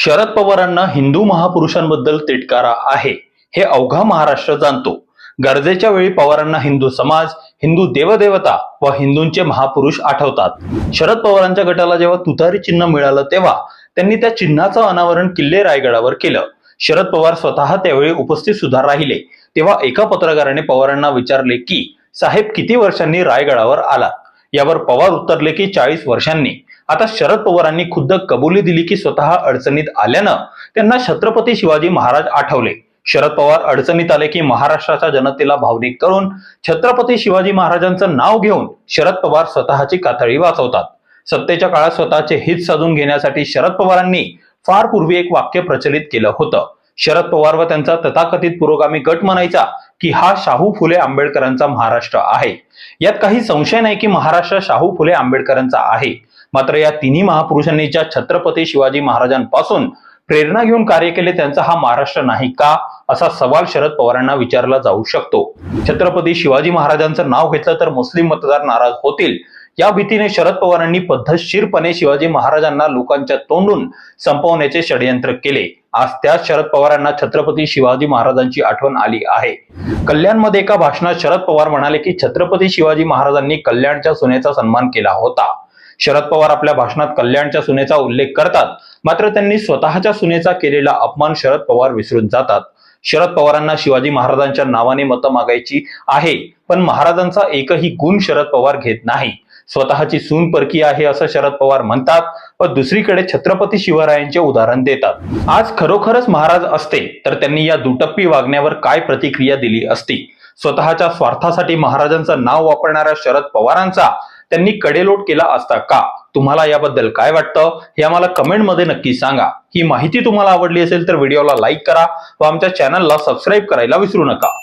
शरद पवारांना हिंदू महापुरुषांबद्दल तिटकारा आहे हे अवघा महाराष्ट्र जाणतो. गरजेच्या वेळी पवारांना हिंदू समाज हिंदू देवदेवता व हिंदूंचे महापुरुष आठवतात. शरद पवारांच्या गटाला जेव्हा तुतारी चिन्ह मिळालं तेव्हा त्यांनी त्या चिन्हाचं अनावरण किल्ले रायगडावर केलं. शरद पवार स्वतः त्यावेळी उपस्थित सुद्धा राहिले. तेव्हा एका पत्रकाराने पवारांना विचारले की साहेब किती वर्षांनी रायगडावर आला यावर पवार उत्तरले की चाळीस वर्षांनी. आता शरद पवारांनी खुद्द कबुली दिली की स्वतः अडचणीत आल्यानं त्यांना छत्रपती शिवाजी महाराज आठवले. शरद पवार अडचणीत आले की महाराष्ट्राच्या जनतेला भावनिक करून छत्रपती शिवाजी महाराजांचं नाव घेऊन शरद पवार स्वतःची कातळी वाचवतात. सत्तेच्या काळात स्वतःचे हित साधून घेण्यासाठी शरद पवारांनी फार पूर्वी एक वाक्य प्रचलित केलं होतं. शरद पवार व त्यांचा तथाकथित पुरोगामी गट म्हणायचा की हा शाहू फुले आंबेडकरांचा महाराष्ट्र आहे. यात काही संशय नाही की महाराष्ट्र शाहू फुले आंबेडकरांचा आहे. मात्र या तिन्ही महापुरुषांनी ज्या छत्रपती शिवाजी महाराजांपासून प्रेरणा घेऊन कार्य केले त्यांचा हा महाराष्ट्र नाही का? असा सवाल शरद पवारांना विचारला जाऊ शकतो. छत्रपती शिवाजी महाराजांचं नाव घेतलं तर मुस्लिम मतदार नाराज होतील. या भीतीने शरद पवारांनी पद्धतशीरपणे शिवाजी महाराजांना लोकांच्या तोंडून संपवण्याचे षडयंत्र केले. आज त्याच शरद पवारांना छत्रपती शिवाजी महाराजांची आठवण आली आहे. कल्याणमध्ये एका भाषणात शरद पवार म्हणाले की छत्रपती शिवाजी महाराजांनी कल्याणच्या सुनेचा सन्मान केला होता. शरद पवार आपल्या भाषणात कल्याणच्या सुनेचा उल्लेख करतात मात्र त्यांनी स्वतःच्या सुनेचा केलेला अपमान शरद पवार विसरून जातात. शरद पवारांना शिवाजी महाराजांच्या नावाने मतं मागायची आहे पण महाराजांचा एकही गुण शरद पवार घेत नाही. स्वतःची सून परकी आहे असं शरद पवार म्हणतात व दुसरीकडे छत्रपती शिवरायांचे उदाहरण देतात. आज खरोखरच महाराज असते तर त्यांनी या दुटप्पी वागण्यावर काय प्रतिक्रिया दिली असती? स्वतःच्या स्वार्थासाठी महाराजांचं नाव वापरणाऱ्या शरद पवारांचा त्यांनी कडेलोट केला असता का? तुम्हाला याबद्दल काय वाटतं? हे आम्हाला कमेंटमध्ये नक्की सांगा. ही माहिती तुम्हाला आवडली असेल तर व्हिडिओला लाईक करा व आमच्या चॅनलला सबस्क्राईब करायला विसरू नका.